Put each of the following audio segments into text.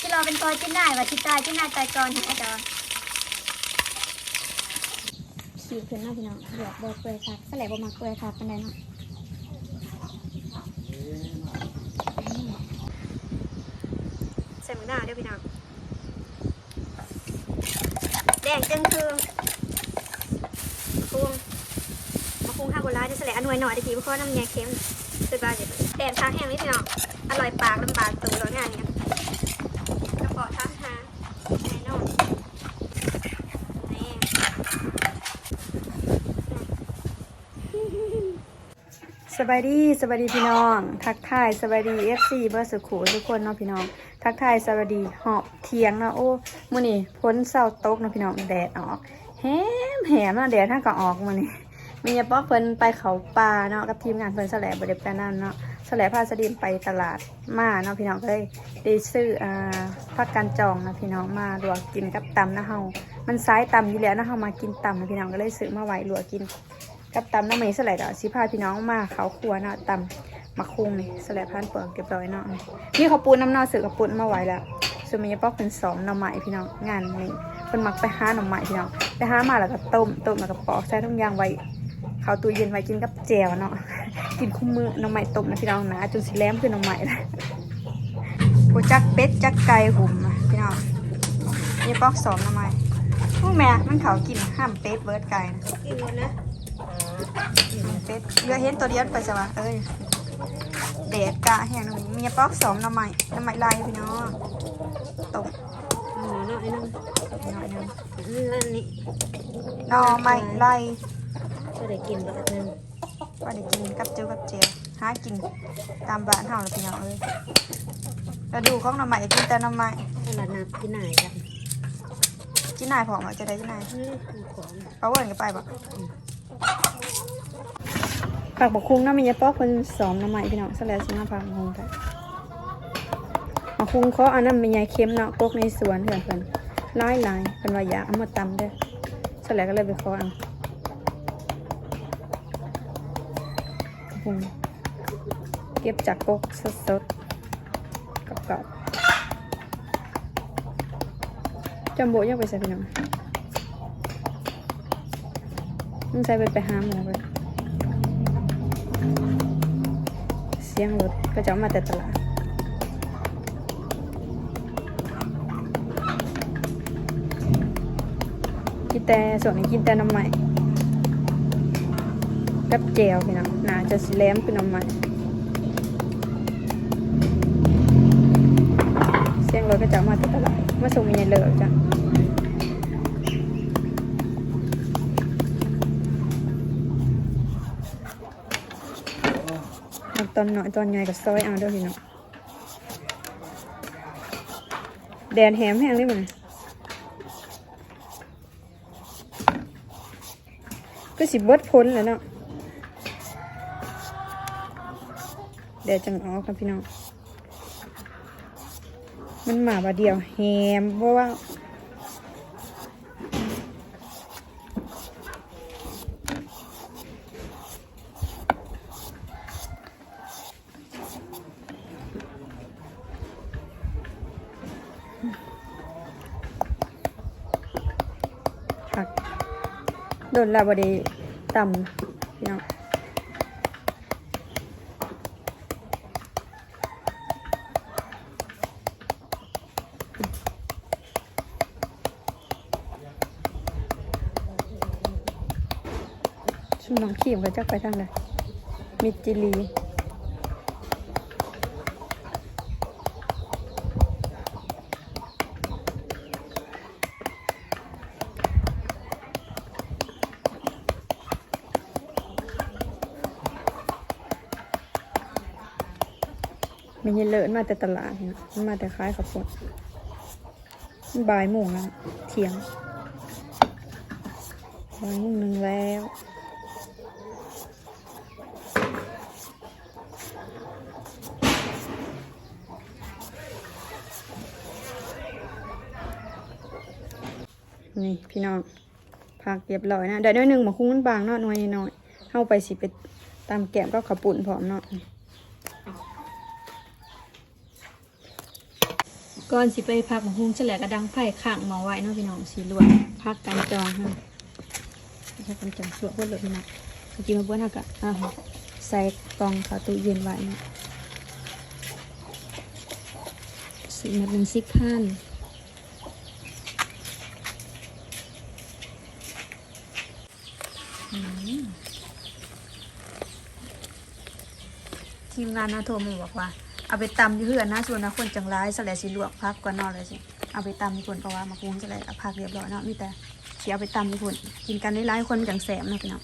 ที่เราเป็นตัวจิ้นได้ว่าที่ตายจิ้นได้ตายก่อนเห็นไหมจ๊ะขี่ขึ้นเนาะพี่น้องเดือดเดือดเปื่อยคักก็แหละบ่มาเปื่อยคักปานใดเนาะใส่หมูหน้าเด้วยพี่น้องแดงจึงคือคุงมาคุงข้าวโบราณจะใส่อันหน่วยหน่อยตะกี้เพราะน้ำแยงเค็มสุดบาดเจ็บแดงทางแห้งนี่พี่น้องอร่อยปากลำบากตัวรสงานเนี่ยกระเพาะท่านหาแน่นอนนี่ ส บายดีสบายดีพี่น้อง ทักทายสบายดีเอฟซีเบอร์สุขุทุกคนเนาะพี่น้อง ทักทายสวัสดีหอบเทียงเนาะโอ้มื้อนี้พ้นเสาตกเนาะพี่น้องแดดออกแฮมแหมเนาะแดดท่านก็ออกมื้อนี้มียาป๊อกเพิ่นไปเขาป่าเนาะกับทีมงานเพิ่นแสลบ่ได้ไปนั่นเนาะแสลพาสดิมไปตลาดมาเนาะพี่น้องก็เลยได้ซื้ออ่าผักกันจองนะพี่น้องมาลวกกินกับตำนะเฮามันซ้ายตำอยู่แล้วนะเฮามากินตำนะพี่น้องก็เลยซื้อมาไว้ลวกกิน กับตำน้ำมันสลัดอะสิพาพี่น้องมาเขาครัวเนาะตำมะคุงนี่สลัดพันเปลือกเรียบร้อยเนาะนี่เขาปูนน้ำนอสือกับปูนมาไว้แล้วส่วนมีปอกเป็นสองหน่อไม้พี่น้องงานนี่คนมักไปหาหน่อไม้พี่น้องไปหามาแล้วก็ต้มต้มแล้วก็ปอกใส่ทุกอย่างไว้เขาตู้เย็นไว้กินกับแจ่วเนาะกินคุ้มมือหน่อไม้ต้มนะพี่น้องนะจนสิแลมคือหน่อไม้ละโปจักเป็ดจักไก่หุ่มพี่น้องนี่ปอกสองหน่อไม้พวกแม่มันเขากินห้ามเป็ดเบิร์ดไก่นะกินหมดนะ เป็ดเรือเห็นตัวเดียวไปสวะเอ้ยเดดกะแห้งหนึ่งมีป๊อกสองน้ำใหม่น้ำใหม่ลายพี่น้องตกน้อยนึงหน่อยหนึงนั่นนี่นอใหม่ลายก็ได้กินแบบนึงว่าได้กินกับเจียวกับเจียวหากินตามบ้านเฮาเลยพี่น้องเอ้ยแล้วดูของน้ำใหม่กินแต่น้ำใหม่ตลาดนัดที่ไหนกันกินนายผอมอะจะได้กินนายเขาเวิร์นกันไปบ่ ผักบกคุ้งน้ำมียาป๊อกคนสองน้ำใหม่พี่น้องสลัดสมาผักบกคุ้งกันมะคุ้งเขาอันนั้นมียาเค็มเนาะกกในสวนเพื่อนเพื่อนลายลายๆเป็นว่าอยากเอามาตำเด้อสลัดก็เลยไปขอเอาอืมเก็บจากกกสดๆกับๆจำโบยังไปใส่พี่น้องมันใส่ไปไปห้ามเลยเเสียงรถก็จะเอามาแต่ตลาดกินแต่ส่วนนี้กินแต่น้ำใหม่กับเจลพี่น้องน่าจะสิแลมคือน้ำใหม่เสียงรถก็จะเอามาแต่ตลาดมาส่งมีในเลิกจ้ะ เอา ตอนหน่อยตอนใหญ่กับซอยเอาเด้วยพี่น้องแดนแหมแห้งได้ไหมก็สิเบิดพ้นแล้วเนาะแดดจังออกครับพี่น้อง มันหมาบาเดียวแฮมเพราะว่า โดนลาบไดีต่ำพี่น้องชุมน้องขีมก็จะไปทางไหนมิดจิลี ยเลอะมาแต่ตลาดเนี่ยมันมาแต่ขายขับปดมันบ่ายโมงแล้วเที่ยงบ่ายโมงหนึ่งแล้วนี่พี่น้องผักเรียบร้อยนะได้ด้วยหนึ่งหมาคุ้งมันบางเนาะน่วยน้อยเข้าไปสิไปตามแก้มก็ขับปุ่นพร้อมเนาะ ก่อนสิไปพักหมหุงเฉลยกระดังไผ่ข้างหมอไว้เนาะพี่น้องสีลวกพักกันจองฮะพักกันจองลวกคนเลยพี่น้องเมื่อกี้มาบ้วนหักอะอ่าใส่กล่องเข้าตู้เย็นไว้เนาะสิมาเป็นสิบพันทีมงานนะโทรมาบอกว่า เอาไปตำที่เพื่อนนะชวนนะคนจังไร้ายสแลสิลวกพักก่อนนอนเลยสิเอาไปตำที่คนเพราะว่ามาคุ้งสแลเอาพักเรียบร้อยเนาะมีแต่เสียเอาไปตำที่คนกินกันได้หลายคนจังแสบเนาะพี่น้อง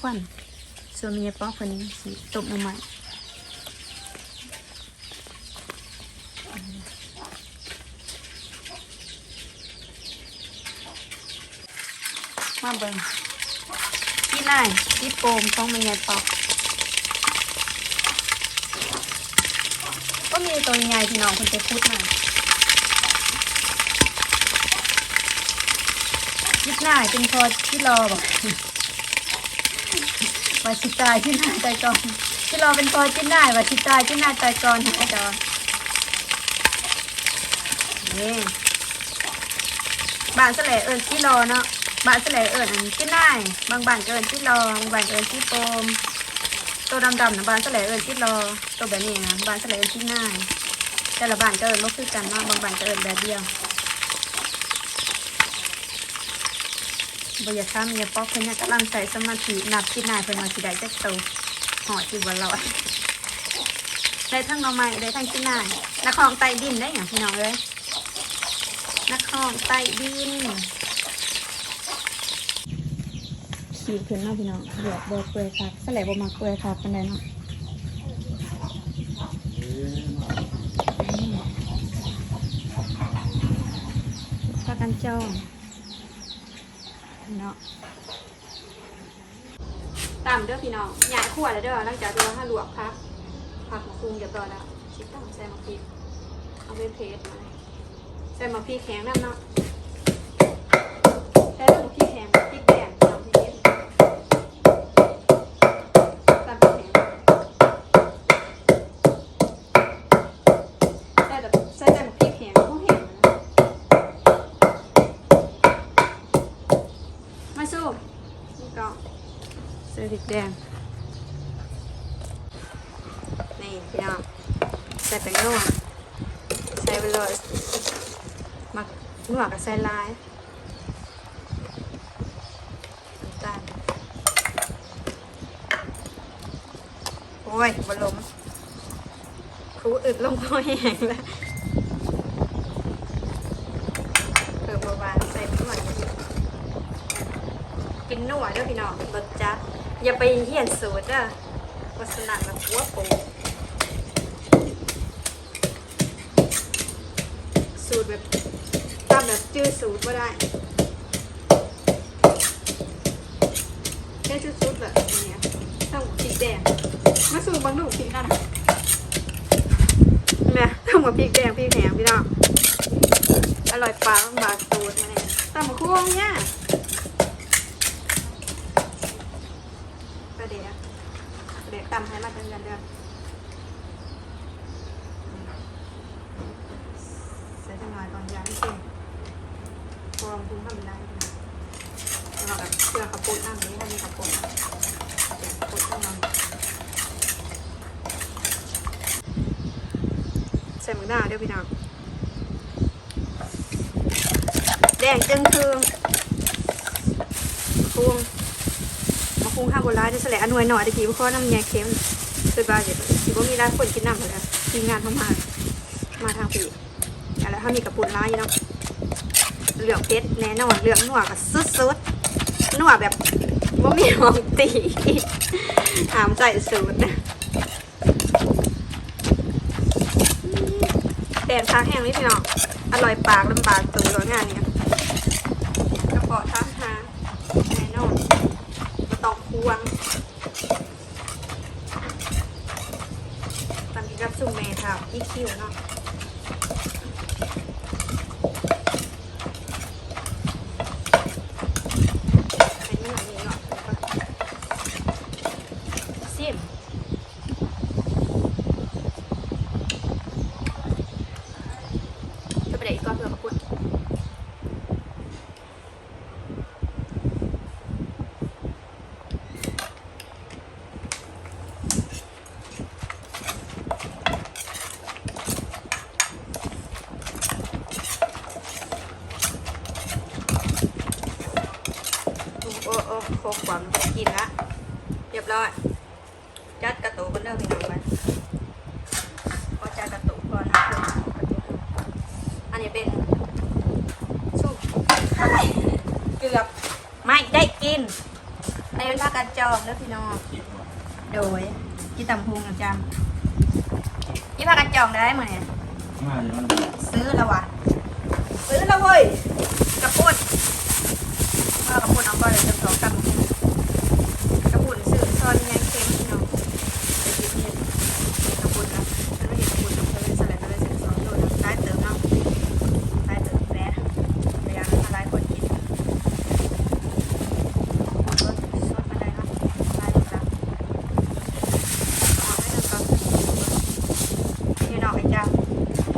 ควันส่วนมีเฉพาะคนสีตบน้ำมันมาเบิ่ง ที่ไหนที่โปมต้องมีเฉพาะก็มีตัวใหญ่พี่น้องคนไปพุดมายิบหน้าเป็นพอที่รอบอกว่าชิตายที่หน้าตายก่อนที่รอเป็นพอที่หน้าว่าชิตายที่หน้าตายก่อนนะจอนี่บานเสลเอิญที่รอเนาะ บ้านเสลเอิญอันที่หน้าบางบ้านเอิญที่รอบางบ้านเอิญที่โปมตัวดำๆนะบ้านเสลเอิญที่รอตัวแบบนี้นะบ้านเสลเอิญที่หน้าแต่ละบ้านเอิญก็คือกันเนาะบางบ้านเอิญแบบเดียวบอยากข้ามอยาป๊อกเพิ่นเนี่ยกำลังใส่สมาธินับที่หน้าเพิ่อนว่าสิได้จักโตห่อสิบ่รอดได้ทั้งหน่อไม้ได้ทั้งที่หน้านักของใต้ดินได้อย่างพี่น้องเลยนักของใต้ดิน ขีดขึ้นเนาะพี่น้องเดือดบ่เปื่อยคักสลายบ่มักเปื่อยคักปานใดเนาะพากันจ้องเนาะตามเด้อพี่น้องหยาขวดแล้วเด้อหลังจากที่เราห้าลวกพักผักมะคุงเรียบร้อยแล้วชิดต้งใส่มะพริกเอาไปเพสมาใส่มะพริกแข็งน้ำเนาะใส่มะพริกแข็งพริกแดงเอาพริกเผ็ดตามพริกแข็งใส่แต่ใส่แต่มะพริกแข็งเขาเห็นนะ นี่ก็เสื้อพริกแดง นี่พี่น้องใส่เป็นนัวใส่ไปเลยมักนัวกับใส่ลายน้ำตาลโอ้ยบอลมครูอึดลงคอแห้งแล้วเพิ่มบาบานใส่นัวอย่างนี้ กินนัวเด้อพี่น้องรสจัดอย่าไปเหียนสูตรเด้อวัสนาแบบหัวปูสูตรแบบตามแบบจื้อสูตรก็ได้แค่ชุดสูตรแบบนี้ต้องพริกแดงมาสูตรบางหนูพริกนั่นนะเนี่ยต้องมาพริกแดงพริกแหงพี่น้องอร่อยปากบาดสูตรมาเนี่ยตำมะคุ้งเนี่ย ประเดี๋ยวเดี๋ยวตำ ให้มาเดินกันเด้อใส่จังหน่อยก่อนยางนี่สิพอลองปรุงทำได้แล้วเราแบบเชื่อขับปุ้นน้ำนี้ถ้มีขับปุ้นปุ้นน้ำมันใส่หมึกหน้าเดี๋ยวพี่น้องแดงจึงคือพวง มาคุ้งข้าวโบราณจะแสลงอนวยหน่อยตะกี้เพราะน้ำยเค็มคือบ้าเดี๋ยวถือว่ามีร้านคนกินน้ำเหมือนกันทีมงานเข้ามามาทางปีอะไรถ้ามีกระปุนร้ายเนาะเหลืองเพชรแน่นอนเหลืองหนวกสุดๆหนวกแบบว่ามีหอมตีหามใจสูตรนะแดดค้างแห้งนิดหน่อยอร่อยปากลำบากตูร้อนงานเนี่ยกระเพาะท้าหาแน่นอน มาตอกค วงตอนนี้รับซูเมทาอีคิวเนาะอันนี้หน่อยนี้เนาะซิม กความไปกินละเรียบร้อย จัดกระตุกกันเด้อพี่น้องไปก็จัดกระตุกก่อนนะอันนี้เป็นชุบเกือบไม่ได้กินในเป็นภาคการจองเด้อพี่น้องโดยที่ตำพุงนะจำยี่ภาคการจองได้เหมือนเนี่ยมาเดี๋ยวมันซื้อแล้ววะซื้อแล้วเว้ยกระปุนเออกระปุนเอาไปเลยจะสองกำกระปุนซื้อซอนยังเค็มพี่น้องไปกินเนี่ยกระปุนนะมันไม่เห็นกระปุนมันเป็นสลัดมันเป็นสองโลนะได้เติมเนาะได้เติมแร่พยายามให้หลายคนกินสดสดมาได้เนาะได้จ้ะเอาให้เติมก่อนนี่น้องไอ้จ้า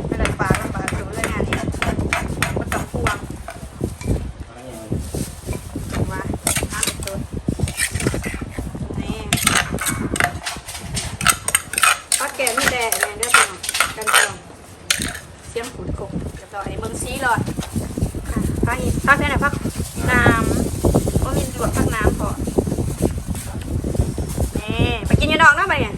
ไม่เลยปลาก็ปลาสูเลยงานนี้มันต้องพวงมาห้ามตัวนี่ปลาแก่ไม่แดดเลยเด้อพี่น้องกันจองเสียงขุนกบเรียบร้อยอันนี้เมืองซีเลยพักอีกพักได้ไหนพักน้ำก็มีดวกพักน้ำพอนี่ไปกินยาดองนะไปเนี่ย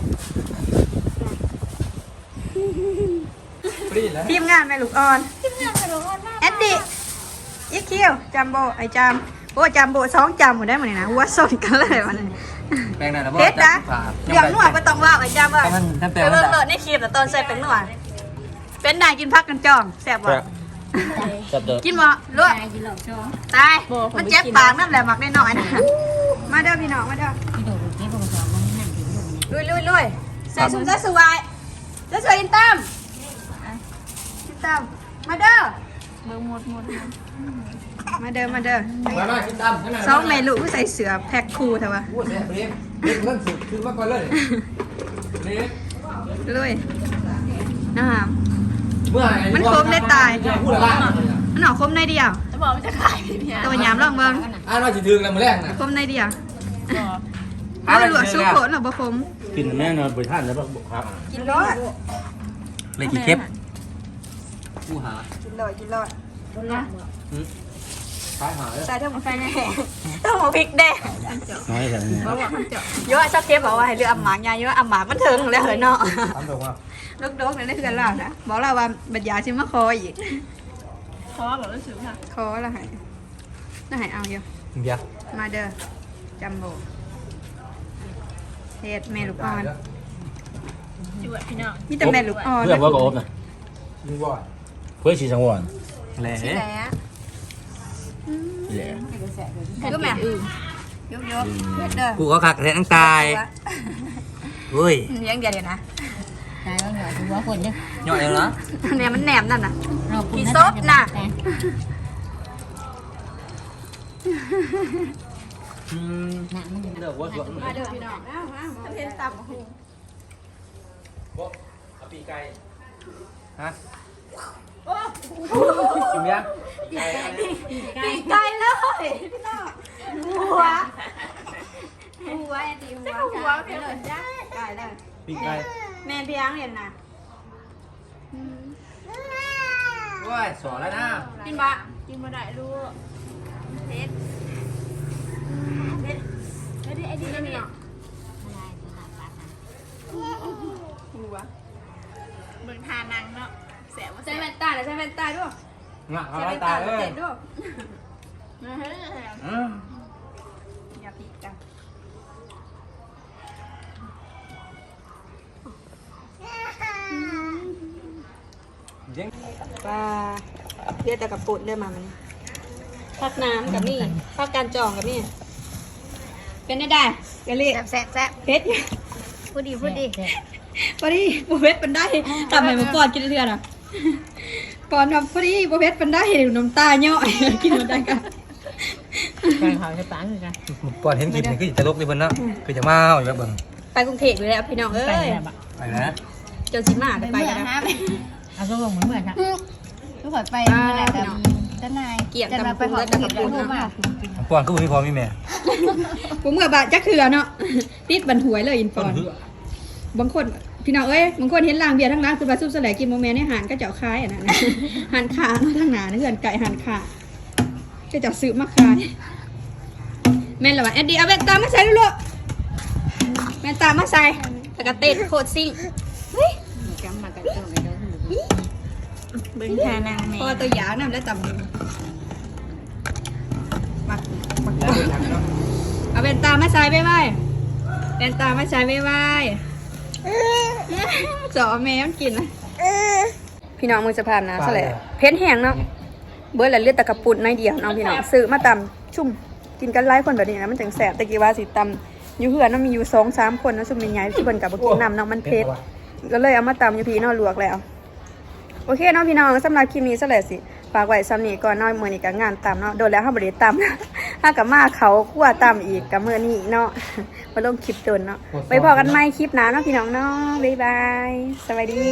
ฟรี แล้วทีมงานแม่ลูกอ่อน ทีมงานไปดูอ่อนมากแอดดี้อีคิวจัมโบไอจามโอ้จัมโบสองจำหมดได้หมดเลยนะหัวส้นกันเลยวันนี้แปลงไหนแล้วบ่เพชรนะเดี๋ยวหนวดไปต้องว่าไอจามว่ามันนั่นแปลไปว่าเบิ่งเลยในคลิปแต่ตอนใส่เป็นหนวดเป็นนายกินพักกันจองแซ่บบ่จับเด้อกินบ่ลวกตายมันเจ็บปากน้ำแหลมมักได้หน่อยนะมาเด้อพี่น้องมาเด้อลุยลุยลุยใส่ซุมซะสวายซะสวยอินตั้ม อินตั้มมาเด้อมาเด้อมาเด้อมามากินตามสองเมลูกใส่เสือแพ็คคู่เถอะวะพูดแม่เรียนเรียนเรื่องสุดคือมาก่อนเลยนี่ลุยนะครับเมื่อมันคมได้ตาย พูดอะไรมันหนอคมในเดียว จะบอกมันจะขายพี่เนี่ยตัวยามลองเบิ่ง อ่านว่าจิถึงแล้วมื้อแรกน่ะคมในเดียวเอาหลวกสู้โขนหรอบ่คมกินแน่นอนบริทานแล้วบอกครับกินรอดเลยกี่เข็บ ผู้หากินรอดกินรอดขายหาเลยใส่ทั้งหมดไฟแดงทั้งหมดพริกแดงน้อยแต่เนี่ยเยอะชอบเทปบอกว่าให้เลือกอ่ำหมากยาเยอะอ่ำหมากมันถึงแล้วเหรอเนาะทำตรงว่าลูกโดกเนี่ยได้เพื่อนเรานะบอกเราว่าบัญญาชิมาคออีกเพราะแบบรู้สึกค่ะคอละให้น่าให้เอาเยอะเบียร์มาเด้อจัมโบเฮ็ดแม่ลูกอ่อนจวดพี่น้องมีแต่แม่ลูกอ่อนเพื่อนว่าก็อบนะมึงว่า เพื่อชีสังวรแหล่สิแหละแหละก็แม่อืมยกยกเฮ็ดเด้อกูก็ขักแทงตายเฮ้ยเลี้ยงเดี ยวเดียวนะตายแล้วเหรอถือว่าคนเนี่ยย่อยแล้วเหรอเนี่ยมันแหนมนั่นน่ะเราพี่ซดน่ะอืมน่ะมันเด้อว่าสวนมาเด้อพี่น้องอ้าวอ้าวเห็นตับหูเอาปีไก่ฮะกินยังปีกไก่เลยพี่น้องหัวหัวไอ้ตีหัวหัวไปเลยจ้าไก่เลยปีไก่แม่พี่ยังเห็นน่ะว้ายสอนแล้วนะกินบะกินมาได้ลูกเผ็ดเผ็ดไอ้ดิไอ้ดิไอ้ดิหัวเบิ่งทานังเนาะ แสบว่าแสใส่บแว่นตาเลยใส่แว่นตาด้วยงะเอาใส่ไรแว่นตาตาเลเผ็ยดด้วยเฮ้ยอืมอย่าผิดกันปลาเรียกแต่กระปุกได้มามันพักน้ำกับนี่พักการจองกับนี่ เป็นได้ได้กะลี่แซ่บแซ่บเพชรพูดดีพูดดีพอดีบุเพชรเป็นได้ทำให้มาก่อนกินเถื่อนอะ ก่อนทำพอดีบุเพชรเป็นได้น้ำตาเนาะกินหมดได้กันแกงเขาจะปังเลยกันก่อนเห็นคลิปนี่คือจะลกเลยเพิ่นเนาะคือจะมาเอาอยู่แล้วเบิ่งไปกรุงเทพเลยแล้วพี่น้องเอ้ไปยแบบไปนะเจ้าสิมาก็ไปกันนะ เอาก็ลงเหมือนเหมือนกันทุกคนไปอ่าเมื่อไหร่กับเจ้านายเกี่ยงจะกับมาไปหอกับเกี่ยงปูนโทรมาป้อนก็มีพอมีแม่ผมเมื่อบาจักเถื่อเนาะติดบันหวยเลยอินฟอน บางคน พี่น้องเอ้ยบางคนเห็นลางเบียร์ทั้งร้านคือปลาซุปสลายกินโมเมนต์ในหานก็เจ้าคายอะนะหานขาเนาะทั้งหนาเพื่อนไก่หานขาก็เจ้าซื้อมาขายแม่นเหรอวะแอดดี้เอาแว่นตามาใส่ลูกๆแว่นตามาใส่แล้วก็เต้นโคตรซิ่งเฮ้ยกำมากันตัวไปด้วยเบิ่งทานางแม่พอตัวยาวนำแล้วจำดูมามาเอาแว่นตามาใส่ไปไว้แว่นตามาใส่ไปไว้ จ่อแม่มันกินนะพี่น้องมือสะพานนะสแหละเพชรแห้งเนาะเบิร์ดละเลือดตะกะปุดในอยเดียวน้องพี่น้องซื้อมาตำชุ่มกินกันไล่คนแบบนี้นะมันจังแสบตะกี้ว่าสิตำอยู่เหือนเนาะมีอยู่สองสามคนนะชุ่มใหญ่ๆที่เพิ่นกับบ่กินน้ำเนาะมันเผ็ดก็เลยเอามาตำอยู่พี่เนองลวกแล้ว โอเคเนาะพี่น้องสำหรับคลิปนี้ซะเลยสิ ฝากไว้ซ้ำนี้ก่อนเน้อยมือนี่กับงานตำเนาะโดนแล้วห้าบริตำถ้ากับมาเขาขั้วตำอีกกับมือนี่เนาะมาลงคลิปโดนเนาะไปพอกันไหม่คลิปหน้าเนาะพี่น้องเนาะบ๊ายบาย สวัสดี